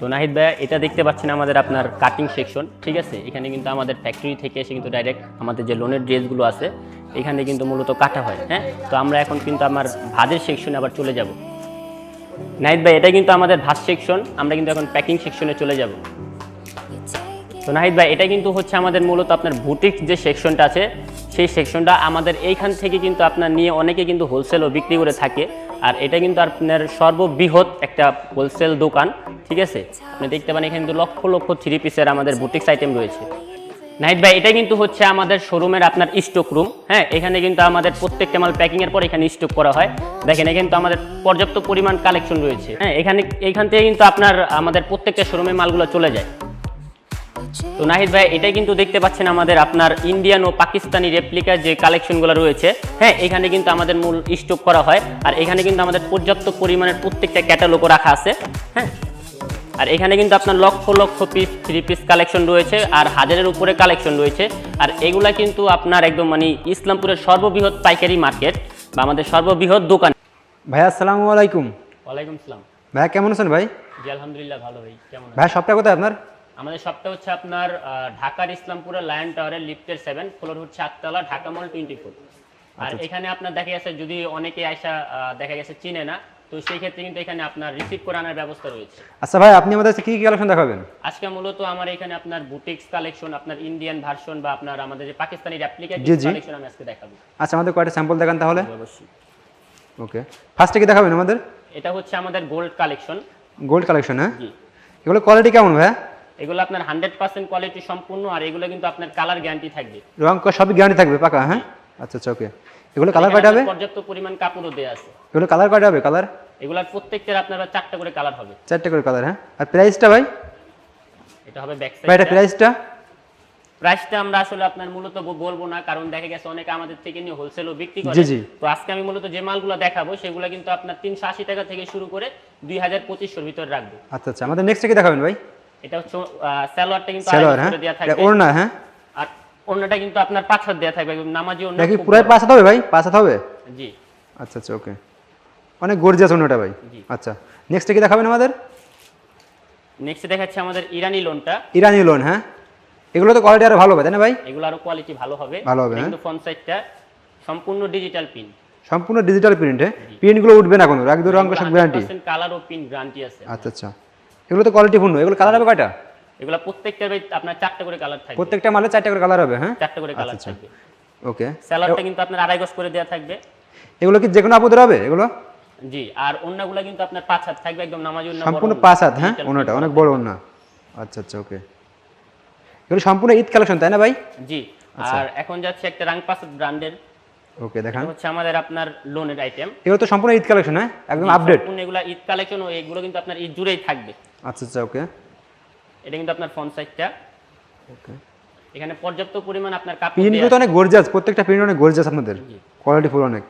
তো নাহিদ ভাইয়া, এটা দেখতে পাচ্ছেন আমাদের আপনার কাটিং সেকশন ঠিক আছে? এখানে কিন্তু আমাদের ফ্যাক্টরি থেকে এসে কিন্তু ডাইরেক্ট আমাদের যে লোনের ড্রেসগুলো আছে, এখানে কিন্তু মূলত কাটা হয় হ্যাঁ? তো আমরা এখন কিন্তু আমার ভাজের সেকশনে আবার চলে যাব। নাহিদ ভাই, এটা কিন্তু আমাদের ভাজ সেকশন আমরা কিন্তু এখন প্যাকিং সেকশনে চলে যাব। তো নাহিদ ভাই, এটা কিন্তু হচ্ছে আমাদের মূলত আপনার বুটিক যে সেকশনটা আছে, সেই সেকশনটা আমাদের এইখান থেকে কিন্তু আপনার নিয়ে অনেকে কিন্তু হোলসেলও বিক্রি করে থাকে। আর এটা কিন্তু আপনার সর্ববৃহৎ একটা হোলসেল দোকান, ঠিক আছে? আপনি দেখতে পান এখানে কিন্তু লক্ষ লক্ষ থ্রি পিসের আমাদের বুটিক্স আইটেম রয়েছে। নাহিদ ভাই, এটা কিন্তু হচ্ছে আমাদের শোরুমের আপনার স্টক রুম হ্যাঁ? এখানে কিন্তু আমাদের প্রত্যেকটা মাল প্যাকিং এর পর এখানে স্টক করা হয়। দেখেন, এখানে কিন্তু আমাদের পর্যাপ্ত পরিমাণ কালেকশন রয়েছে হ্যাঁ? এখানে, এখান থেকে কিন্তু আপনার আমাদের প্রত্যেকটা শোরুমে মালগুলো চলে যায়। তো নাহিদ ভাই এটাই কিন্তু দেখতে পাচ্ছেন আমাদের আপনার ইন্ডিয়ান ও পাকিস্তানি রেপ্লিকা যে কালেকশনগুলো রয়েছে। হ্যাঁ এখানে কিন্তু আমাদের মূল স্টক করা হয়। আর এখানে কিন্তু আমাদের পর্যাপ্ত পরিমাণের প্রত্যেকটা ক্যাটালগও রাখা আছে। হ্যাঁ আর এখানে কিন্তু আপনার lakh lakh piece three piece collection রয়েছে আর হাজারের উপরে কালেকশন রয়েছে। আর এগুলা কিন্তু আপনার একদম মানে ইসলামপুরের সর্ববৃহৎ পাইকারি মার্কেট বা আমাদের সর্ববৃহৎ দোকান। ভাইয়া আসসালামু আলাইকুম। ওয়ালাইকুম সালাম ভাইয়া কেমন আছেন ভাই? জি আলহামদুলিল্লাহ ভালো ভাই কেমন? ভাইয়া সবটা কোথায় আপনার? আমাদের সবটা হচ্ছে আপনার ঢাকার ইসলামপুরের লায়ন টাওয়ারের লিফটের সেভেন ফ্লোর হচ্ছে আটতলা ঢাকা মল টোয়েন্টি ফোর আর এখানে আপনার দেখা গেছে যদি অনেকে আয়সা দেখা গেছে চিনে না তো সেই ক্ষেত্রে কিন্তু এখানে আপনার রিসিভ করে আনার ব্যবস্থা রয়েছে। আচ্ছা ভাই আপনি আমাদের কি কি কালেকশন দেখাবেন? আজকে মূলত আমার এখানে আপনার বুটিক্স কালেকশন আপনার ইন্ডিয়ান ভার্সন বা আপনার আমাদের যে পাকিস্তানি রেপ্লিকা। কালেকশন আমি আজকে দেখাবো। আচ্ছা আমাদের কয়টা স্যাম্পল দেখান তাহলে। অবশ্যই। ওকে ফার্স্টে কি দেখাবেন আমাদের? এটা হচ্ছে আমাদের গোল্ড কালেকশন গোল্ড কালেকশন হ্যাঁ? জি। এগুলো কোয়ালিটি কেমন ভাইয়া এগুলো আপনার হান্ড্রেড পার্সেন্ট কোয়ালিটি সম্পূর্ণ আর এগুলো কিন্তু আপনার কালার গ্যারান্টি থাকবে। রং সবই গ্যারান্টি থাকবে পাকা হ্যাঁ? আচ্ছা আচ্ছা ওকে এগুলো কালার কয়টা হবে পর্যাপ্ত পরিমাণ কাপড়ও দেওয়া আছে। এগুলো কালার কয়টা হবে কালার এগুলোর প্রত্যেকটার আপনার চারটা করে কালার হবে। চারটে করে কালার হ্যাঁ? আর প্রাইসটা ভাই? এটা হবে ব্যাক ভাই এটা প্রাইসটা প্রাইসটা আমরা আসলে আপনার মূলত বলব না কারণ দেখা গেছে অনেকে আমাদের থেকে নিয়ে হোলসেলও বিক্রি করে। তো আজকে আমি মূলত যে মালগুলো দেখাবো সেগুলো কিন্তু আপনার তিনশো আশি টাকা থেকে শুরু করে দুই হাজার পঁচিশশোর ভিতরে রাখব। আচ্ছা আচ্ছা। আমাদের নেক্সট কি দেখাবেন ভাই? এটা হচ্ছে স্যালোয়ারটা কিন্তু সেলোয়ার হ্যাঁ? ওড়না হ্যাঁ? আর অন্যটা কিন্তু আপনার পাঁচ হাত দেওয়া থাকবে নামাজি অন্য এটা কি পুরাই পাঁচ হাত হবে ভাই? পাঁচ হাত হবে? জি। আচ্ছা আচ্ছা ওকে। অনেক গর্জিয়াস ওড়নাটা ভাই। জি। আচ্ছা নেক্সট কি দেখাবেন আমাদের? নেক্সট দেখাচ্ছে আমাদের ইরানি লোনটা ইরানি লোন হ্যাঁ? এগুলো তো কোয়ালিটি আরও ভালো হবে তাই না ভাই? এগুলো আরও কোয়ালিটি ভালো হবে। ভালো হবে। কিন্তু ফ্রন্ট সাইডটা সম্পূর্ণ ডিজিটাল পিন সম্পূর্ণ ডিজিটাল প্রিন্ট হ্যাঁ? প্রিন্টগুলো উঠবে না কোনো একদম রং সব গ্যারান্টি কালার ও পিন গ্যারান্টি আছে। আচ্ছা আচ্ছা। এগুলো তো কোয়ালিটি পূর্ণ। এগুলো কালার হবে কয়টা? এগুলো প্রত্যেকটার ভাই আপনার চারটা করে কালার থাকবে। প্রত্যেকটা মালে চারটে করে কালার হবে হ্যাঁ? চারটা করে কালার আচ্ছা, থাকবে। ওকে স্যালাডটা কিন্তু আপনার আড়াই গজ করে দেওয়া থাকবে। এগুলো কি যে কোনো আপুদের হবে এগুলো? জি আর অন্যগুলো কিন্তু আপনার পাঁচ হাত থাকবে একদম নামাজি অন্য সম্পূর্ণ পাঁচ হাত হ্যাঁ? ওনাটা অনেক বড় ওনা আচ্ছা আচ্ছা ওকে এগুলো সম্পূর্ণ ঈদ কালেকশন তাই না ভাই? জি আচ্ছা। আর এখন যাচ্ছে একটা রাং পাঁচ ব্র্যান্ডের। ওকে দেখান। হচ্ছে আমাদের আপনার লোনের আইটেম এগুলো তো সম্পূর্ণ ঈদ কালেকশন হ্যাঁ? একদম আপডেট এগুলো ঈদ কালেকশন ও এগুলো কিন্তু আপনার ঈদ জুড়েই থাকবে। আচ্ছা আচ্ছা ওকে এটা কিন্তু আপনার ফ্রন্ট সাইডটা ওকে এখানে পর্যাপ্ত পরিমাণ আপনার কাপড় প্রিন্টগুলো তো অনেক গর্জিয়াস প্রত্যেকটা প্রিন্ট অনেক গর্জিয়াস আপনাদের। কোয়ালিটি ফুল অনেক।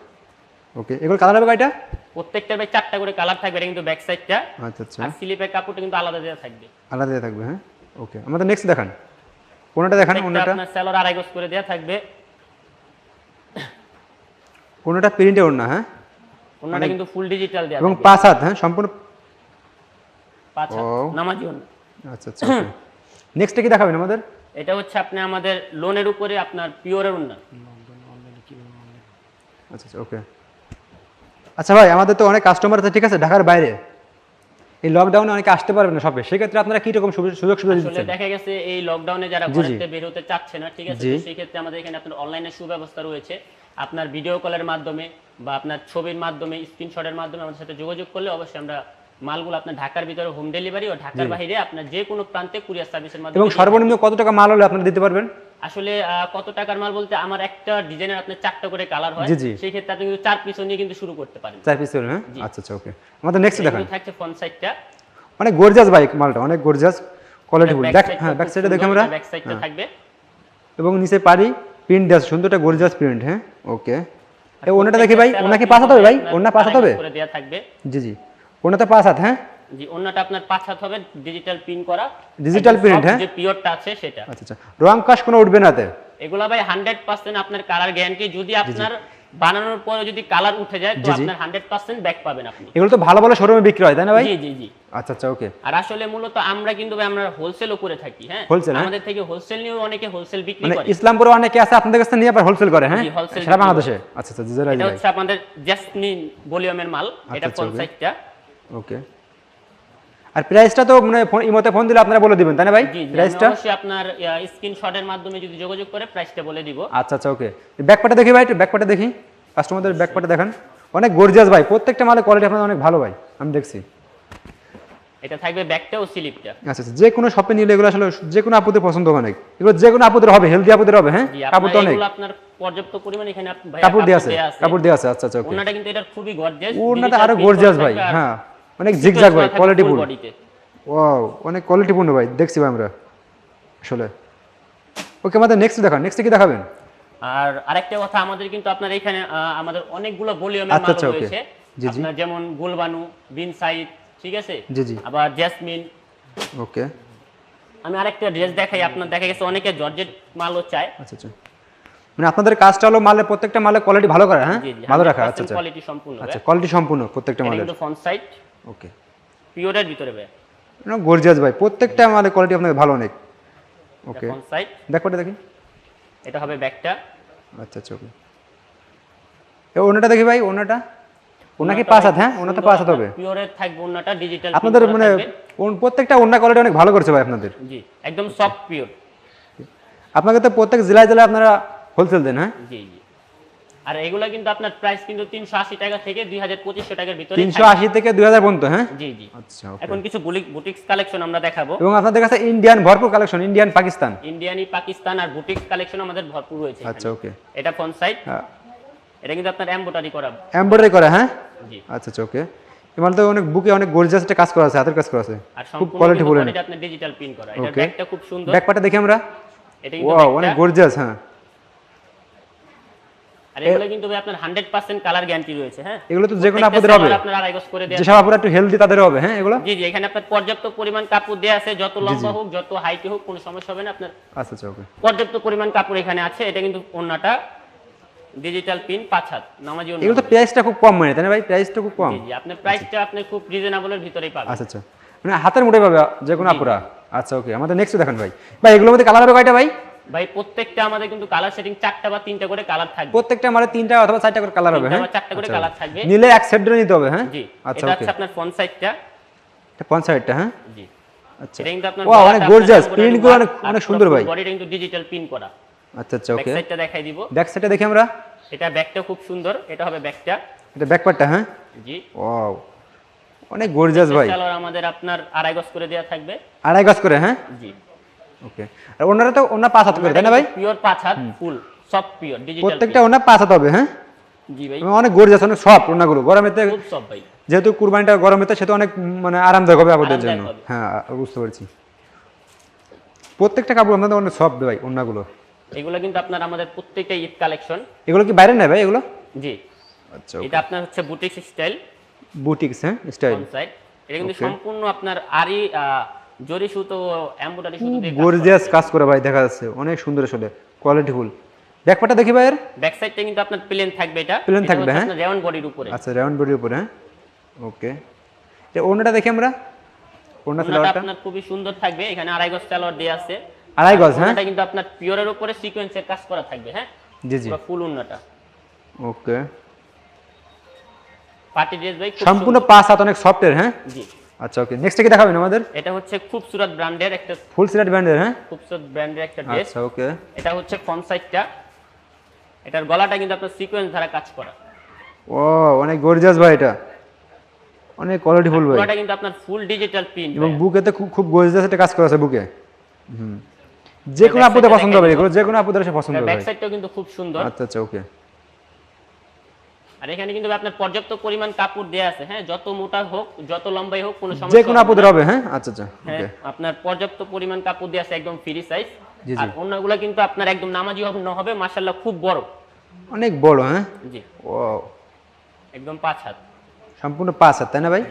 ওকে এগুলো কালার হবে কয়টা? প্রত্যেকটার ভাই চারটা করে কালার থাকবে এটা কিন্তু ব্যাক সাইডটা আচ্ছা আচ্ছা। আর স্লিপের কাপড়টা কিন্তু আলাদা দেওয়া থাকবে। আলাদা দিয়ে থাকবে হ্যাঁ? ওকে আমাদের নেক্সট দেখান। কোনটা দেখান কোনটা? আপনার স্যালোর আড়াই গজ করে দেওয়া থাকবে। কোনটা প্রিন্টে ওড়না হ্যাঁ? অন্যটা কিন্তু ফুল ডিজিটাল দেওয়া এবং পাঁচ হাত হ্যাঁ? সম্পূর্ণ পাঁচ ও। আচ্ছা আচ্ছা নেক্সটে কি দেখাবেন আমাদের? এটা হচ্ছে আপনি আমাদের লোনের উপরে আপনার পিওরের উন্নয়ন। আচ্ছা আচ্ছা ওকে আচ্ছা ভাই আমাদের তো অনেক কাস্টমার আছে ঠিক আছে ঢাকার বাইরে। এই লকডাউনে অনেকে আসতে পারবে না শপে সেক্ষেত্রে আপনারা কি রকম সুযোগ সুবিধা দিচ্ছেন? দেখা গেছে এই লকডাউনে যারা। ঘরেতে বের হতে চাচ্ছে না ঠিক আছে। সেই ক্ষেত্রে আমাদের এখানে আপনার অনলাইনে সুব্যবস্থা রয়েছে। আপনার ভিডিও কলের মাধ্যমে বা আপনার ছবির মাধ্যমে স্ক্রিনশটের মাধ্যমে আমাদের সাথে যোগাযোগ করলে অবশ্যই আমরা মালগুলো আপনার ঢাকার ভিতরে হোম ডেলিভারি ও ঢাকার বাইরে আপনার যে কোনো প্রান্তে কুরিয়ার সার্ভিসের মাধ্যমে এবং সর্বনিম্ন কত টাকা মাল হলে আপনারা দিতে পারবেন? আসলে কত টাকার মাল বলতে আমার একটা ডিজাইনের আপনার চারটা করে কালার হয়। সেই ক্ষেত্রে আপনি কিন্তু চার পিছু নিয়ে কিন্তু শুরু করতে পারেন। চার পিস হ্যাঁ? আচ্ছা আচ্ছা ওকে আমাদের নেক্সট দেখান। থাকছে ফ্রন্ট সাইডটা অনেক গর্জিয়াস বাইক মালটা অনেক গর্জিয়াস কোয়ালিটি ফুল দেখ হ্যাঁ ব্যাক সাইডে দেখে আমরা। ব্যাক সাইডটা থাকবে। এবং নিচে পারি প্রিন্ট আছে, সুন্দর একটা গর্জিয়াস প্রিন্ট হ্যাঁ? ওকে এই ওনাটা দেখি ভাই ওনা কি পাঁচ হাত হবে ভাই? ওনা পাঁচ হাত হবে? করে দেওয়া থাকবে। জি জি। ওনাতে পাঁচ হাত হ্যাঁ? জি অন্যটা আপনার পাঁচ হাত হবে ডিজিটাল পিন করা। Print, soft হ্যাঁ? যে পিওরটা আছে সেটা। আচ্ছা আচ্ছা। রং কাশ কোনো উঠবে না এতে এগুলা ভাই হান্ড্রেড পার্সেন্ট আপনার কালার গ্যারান্টি যদি আপনার বানানোর পরে যদি কালার উঠে যায় তো জি, জি। আপনার হান্ড্রেড পার্সেন্ট ব্যাক পাবেন আপনি। এগুলো তো ভালো ভালো শোরুমে বিক্রি হয় তাই না ভাই? জি জি জি। আচ্ছা আচ্ছা ওকে আর আসলে মূলত আমরা কিন্তু ভাই আমরা হোলসেলও করে থাকি হ্যাঁ? হ্যাঁ? আমাদের থেকে হোলসেল নিয়ে অনেকে হোলসেল বিক্রি মানে করে। ইসলামপুরে অনেকে আছে আপনাদের কাছে নিয়ে আবার হোলসেল করে হ্যাঁ? সারা বাংলাদেশে। আচ্ছা আচ্ছা জিজারাজ এটা হচ্ছে আমাদের জাসমিন ভলিউমের মাল এটা আচ্ছা, ফোন okay. সাইজটা ওকে। আর প্রাইসটা তো মানে ফোন ইমোতে ফোন দিলে আপনারা বলে দিবেন তাই না ভাই? প্রাইসটা অবশ্যই আপনার স্ক্রিনশটের মাধ্যমে যদি যোগাযোগ করে প্রাইসটা বলে দিব। আচ্ছা আচ্ছা ওকে। ব্যাকপাটা দেখি ভাই একটু ব্যাকপাটা দেখি। কাস্টমারদের ব্যাকপাটা দেখান। অনেক গর্জিয়াস ভাই প্রত্যেকটা মালের কোয়ালিটি আপনাদের অনেক ভালো ভাই আমি দেখছি। এটা থাকবে ব্যাকটা ও স্লিপটা। আচ্ছা আচ্ছা যে কোনো শপে নিলে এগুলো আসলে যে কোনো আপুদের পছন্দ হবে অনেক এগুলো যে কোনো আপুদের হবে হেলদি আপুদের হবে হ্যাঁ? কাপড় তো অনেক। আপনার পর্যাপ্ত পরিমাণ এখানে কাপড় দিয়ে আছে কাপড় দিয়ে আছে আচ্ছা আচ্ছা ওকে। ওনাটা কিন্তু এটা খুবই গর্জিয়াস ওড়নাটা আরও গর্জিয়াস ভাই হ্যাঁ। অনেক জিগজাগ ভাই কোয়ালিটি ফুল ওয়াও অনেক কোয়ালিটিপূর্ণ ভাই দেখছি ভাই আমরা আসলে। ওকে আমাদের নেক্সট দেখান নেক্সট কি দেখাবেন? আর আরেকটা কথা আমাদের কিন্তু আপনার এখানে আমাদের অনেকগুলো ভলিউমের আচ্ছা, মাল আচ্ছা. রয়েছে। জি, জি। আপনার যেমন গুলবানু বিন সাইড ঠিক আছে? জি, জি। আবার জেসমিন। ওকে আমি আরেকটা ড্রেস দেখাই আপনার দেখা গেছে অনেকে জর্জেট মালও চায়। আচ্ছা আচ্ছা। মানে আপনাদের কাজটা হলো মালের প্রত্যেকটা মালের কোয়ালিটি ভালো করা হ্যাঁ? ভালো রাখা আচ্ছা আচ্ছা। কোয়ালিটি সম্পূর্ণ আচ্ছা কোয়ালিটি সম্পূর্ণ প্রত্যেকটা মালের। ফ্রন্ট সাইড ওকে পিওরের ভিতরে ভাই গর্জিয়াস ভাই। প্রত্যেকটা মালের কোয়ালিটি আপনাদের ভালো অনেক। ওকে সাইড ব্যাকপাটে দেখি। এটা হবে ব্যাকটা আচ্ছা আচ্ছা ওকে এ ওনাটা দেখি ভাই ওনাটা ওনাকে পাঁচ হাত হ্যাঁ? ওনাতে পাঁচ হাত হবে। পিওরের থাকবে ওন্নাটা ডিজিটাল আপনাদের মানে ওন- প্রত্যেকটা ওনা কোয়ালিটি অনেক ভালো করছে ভাই আপনাদের। জি একদম সফট পিওর আপনাকে তো প্রত্যেক জেলায় জেলায় আপনারা হোলসেল দেন হ্যাঁ? জি জি। আর এগুলা কিন্তু আপনার প্রাইস কিন্তু তিনশো আশি টাকা থেকে দুই হাজার পঁচিশশো টাকার ভিতরে তিনশো আশি থেকে দুই হাজার পর্যন্ত হ্যাঁ? জি জি। আচ্ছা এখন কিছু বুটিক্স কালেকশন আমরা দেখাবো। এবং আপনাদের কাছে ইন্ডিয়ান ভরপুর কালেকশন ইন্ডিয়ান পাকিস্তান ইন্ডিয়ানি পাকিস্তান আর বুটিক্স কালেকশন আমাদের ভরপুর রয়েছে আচ্ছা ওকে। এটা ফ্রন্ট সাইড এটা কিন্তু আপনার এমব্রয়ডারি করা। এমব্রয়ডারি করা হ্যাঁ? জি। আচ্ছা আচ্ছা ওকে। তো অনেক বুকে অনেক গর্জিয়াস একটা কাজ করা আছে হাতের কাজ করা আছে। আর খুব কোয়ালিটি কিন্তু বলে body টা আপনার ডিজিটাল প্রিন্ট করা। এটা. ব্যাগটা খুব সুন্দর। ব্যাকপাটা দেখি আমরা? এটা কিন্তু ওয়াও অনেক গর্জিয়াস হ্যাঁ। আর এগুলো কিন্তু ভাই আপনার 100% কালার গ্যারান্টি রয়েছে হ্যাঁ? এগুলো তো যে কোনো আপনাদের হবে। আপনার আড়াই গজ করে দেয়া যে সব একটু হেলদি তাদের হবে হ্যাঁ এগুলো? জি জি এখানে আপনার পর্যাপ্ত পরিমাণ কাপড় দেয়া আছে যত লম্বা হোক যত হাইটে হোক কোনো সমস্যা হবে না আপনার আচ্ছা আচ্ছা ওকে। পর্যাপ্ত পরিমাণ কাপড় এখানে আছে এটা কিন্তু ওন্নাটা ডিজিটাল পিন পাঁচ হাত নামাজি ওন্না এগুলো তো প্রাইসটা খুব কম মানে তাই না ভাই? প্রাইসটা খুব কম। জি জি আপনার প্রাইসটা আপনি খুব রিজনেবলের ভিতরেই পাবেন। আচ্ছা আচ্ছা। মানে হাতের মুঠে পাবে যে কোনো আপুরা আচ্ছা ওকে। আমাদের নেক্সট দেখান ভাই। ভাই এগুলোর মধ্যে কালার হবে কয়টা ভাই? ভাই প্রত্যেকটা আমাদের কিন্তু কালার সেটিং চারটা বা তিনটা করে কালার থাকবে। প্রত্যেকটা মানে তিনটা অথবা চারটা করে কালার হবে হ্যাঁ? চারটা করে আচ্ছা। কালার থাকবে। নিলে এক সেট নিতে হবে হ্যাঁ? জি আচ্ছা এটা হচ্ছে আপনার ফ্রন্ট সাইডটা পঞ্চায়েতটা হ্যাঁ? জি। আচ্ছা। এটা কিন্তু আপনার Wow, অনেক gorgeous, print গুলো অনেক- অনেক সুন্দর ভাই। বডিটা কিন্তু ডিজিটাল পিন করা। আচ্ছা আচ্ছা ব্যাক ওকে সাইডটা দেখাই দিব। ব্যাক সাইডে দেখি আমরা। এটা ব্যাকটা খুব সুন্দর। এটা হবে ব্যাকটা এটা ব্যাক পার্টটা হ্যাঁ? জি। ওয়াও অনেক গর্জিয়াস ভাই। সালোয়ার আমাদের আপনার আড়াই গজ করে দেওয়া থাকবে। আড়াই গজ করে হ্যাঁ? জি। ওকে আর ওনারা তো ওনার পাঁচ হাত করে তাই না ভাই? পিওর পাঁচ হাত ফুল সব পিওর ডিজিটাল প্রত্যেকটা ওনার পাঁচ হাত হবে হ্যাঁ? জি ভাই। অনেক গর্জিয়াস অনেক সফট ওনাগুলো। গরমেতে খুব সব ভাই। যেহেতু কুরবানিটা গরমেতে সেটা অনেক মানে আরামদায়ক হবে আপনাদের জন্য। হ্যাঁ বুঝতে পারছি। প্রত্যেকটা কাপড় আপনাদের অনেক সফট ভাই ওনাগুলো। এগুলো কিন্তু আপনার আমাদের প্রত্যেকটা ঈদ কালেকশন এগুলো কি বাইরে নেয় ভাই এগুলো? জি। আচ্ছা এটা আপনার হচ্ছে বুটিক্স স্টাইল বুটিক্স হ্যাঁ? স্টাইল এটা কিন্তু সম্পূর্ণ আপনার আরি জরি সুতো এমব্রয়ডারি সুতো দিয়ে গর্জিয়াস কাজ করে ভাই দেখা যাচ্ছে। অনেক সুন্দর আসলে কোয়ালিটি ফুল। ব্যাকপাটা দেখি ভাইয়ের ব্যাক সাইডটা কিন্তু আপনার প্লেন থাকবে এটা। এটা থাকবে, হ্যাঁ? রাউন্ড বডির উপরে। আচ্ছা রাউন্ড বডির উপরে হ্যাঁ? ওকে এটা ওনাটা দেখি আমরা। ওনা ওনাটা আপনার খুবই সুন্দর থাকবে এখানে আড়াই গজ সালোয়ার দেওয়া আছে। আড়াই গজ হ্যাঁ? ওনাটা কিন্তু আপনার পিওরের উপরে সিকোয়েন্সের কাজ করা থাকবে হ্যাঁ? জি জি। পুরো ফুল উন্নটা ওকে পার্টি ড্রেস ভাই সম্পূর্ণ পাঁচ হাত অনেক সফটের হ্যাঁ? জি। আচ্ছা ওকে নেক্সট কি দেখাবেন আমাদের? এটা হচ্ছে খুবসুরত ব্র্যান্ডের একটা ব্র্যান্ডের হ্যাঁ? খুবসুরত ব্র্যান্ডের একটা ড্রেস আচ্ছা ওকে এটা হচ্ছে ফ্রন্ট সাইডটা এটার গলাটা কিন্তু আপনার সিকোয়েন্স দ্বারা কাজ করা। ও অনেক গর্জিয়াস ভাই এটা। অনেক কোয়ালিটি ফুল ভাই। গলাটা কিন্তু আপনার ফুল ডিজিটাল প্রিন্ট এবং বুকেতে খুব খুব গর্জিয়াস একটা কাজ করা আছে বুকে। হুম। যে কোনো আপুদের পছন্দ হবে। এগুলো যে কোনো আপুদের পছন্দ হবে ব্যাক সাইডটাও কিন্তু খুব সুন্দর। আচ্ছা আচ্ছা ওকে আর এখানে কিন্তু আপনার পর্যাপ্ত পরিমাণ কাপড় দেয়া আছে। হ্যাঁ যত মোটা হোক যত লম্বাই হোক কোনো সমস্যা যে কোনো হবে হবে হ্যাঁ? আচ্ছা আচ্ছা হ্যাঁ আপনার পর্যাপ্ত পরিমাণ কাপড় দেয়া আছে একদম ফ্রি সাইজ। আর অন্যগুলো কিন্তু আপনার একদম নামাজি হবে না হবে মাশাআল্লাহ খুব বড়। অনেক বড় হ্যাঁ? জি। ও একদম পাঁচ হাত। সম্পূর্ণ পাঁচ হাত তাই না ভাই?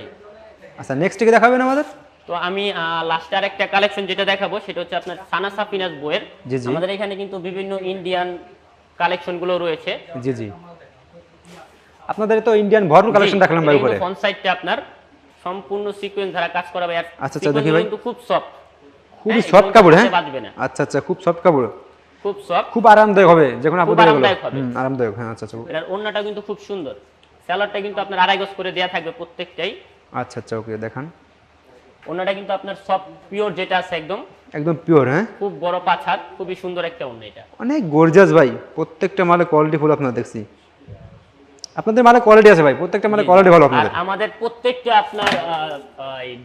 আচ্ছা নেক্সট কি দেখাবেন আমাদের? তো আমি লাস্টে আর একটা কালেকশন যেটা দেখাবো সেটা হচ্ছে আপনার সানা সাফিনাস বইয়ের। জি, জি। আমাদের এখানে কিন্তু বিভিন্ন ইন্ডিয়ান কালেকশনগুলো রয়েছে। জি জি। আপনাদের তো ইন্ডিয়ান ভরপুর কালেকশন দেখালাম ভাই উপরে। ফ্রন্ট সাইডটা আপনার। সম্পূর্ণ সিকোয়েন্স দ্বারা কাজ করা ভাই আচ্ছা, আচ্ছা, দেখি ভাই। কিন্তু খুব সফট খুবই সফট কাপড় হ্যাঁ? বাজবে না। আচ্ছা আচ্ছা খুব সফট কাপড়। খুব সফট খুব আরামদায়ক হবে যে কোনো খুব আরামদায়ক হবে। আরামদায়ক হ্যাঁ আচ্ছা আচ্ছা। এটার ওন্নাটা কিন্তু খুব সুন্দর। স্যালাডটা কিন্তু আপনার আড়াই গজ করে দেয়া থাকবে প্রত্যেকটাই। আচ্ছা আচ্ছা ওকে দেখান। ওন্নাটা কিন্তু আপনার সফট পিওর যেটা আছে একদম। একদম পিওর হ্যাঁ? খুব বড় পাঁচ হাত খুবই সুন্দর একটা ওন্না এটা। অনেক গর্জাস ভাই। প্রত্যেকটা মালে কোয়ালিটি ফুল আপনারা দেখছি। আপনাদের মালে কোয়ালিটি আছে ভাই প্রত্যেকটা মালে কোয়ালিটি ভালো আপনাদের। আমাদের প্রত্যেকটা আপনার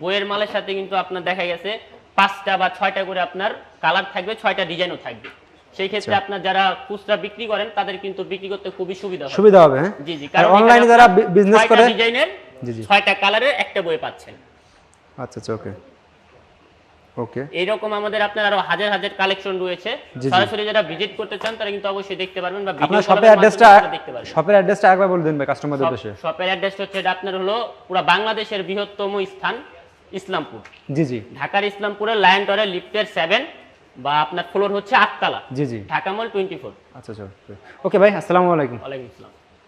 বইয়ের মালের সাথে কিন্তু আপনার দেখা গেছে পাঁচটা বা ছয়টা করে আপনার কালার থাকবে ছয়টা ডিজাইনও থাকবে। সেই ক্ষেত্রে আচ্ছা। আপনার যারা খুচরা বিক্রি করেন তাদের কিন্তু বিক্রি করতে খুবই সুবিধা হয় সুবিধা হবে হ্যাঁ? জি জি কারণ অনলাইনে যারা বিজনেস করে ডিজাইনের জি, জি। ছয়টা কালারের একটা বই পাচ্ছেন। আচ্ছা আচ্ছা ওকে ওকে এইরকম আমাদের আপনার আরও হাজার হাজার কালেকশন রয়েছে। সরাসরি যারা ভিজিট করতে চান তারা কিন্তু অবশ্যই দেখতে পারবেন বা ভিডিও শপের অ্যাড্রেসটা দেখতে পারবেন। শপের অ্যাড্রেসটা একবার বলে দিন ভাই কাস্টমারদের উদ্দেশ্যে। শপের অ্যাড্রেসটা হচ্ছে এটা আপনার হলো পুরো বাংলাদেশের বৃহত্তম স্থান ইসলামপুর। জি জি। ঢাকার ইসলামপুরের লায়ন টরে লিফটের সেভেন বা আপনার ফ্লোর হচ্ছে আটতলা। জি জি। ঢাকা মল টোয়েন্টি ফোর আচ্ছা আচ্ছা। ওকে ভাই আসসালামু আলাইকুম। ওয়ালাইকুম আসসালাম।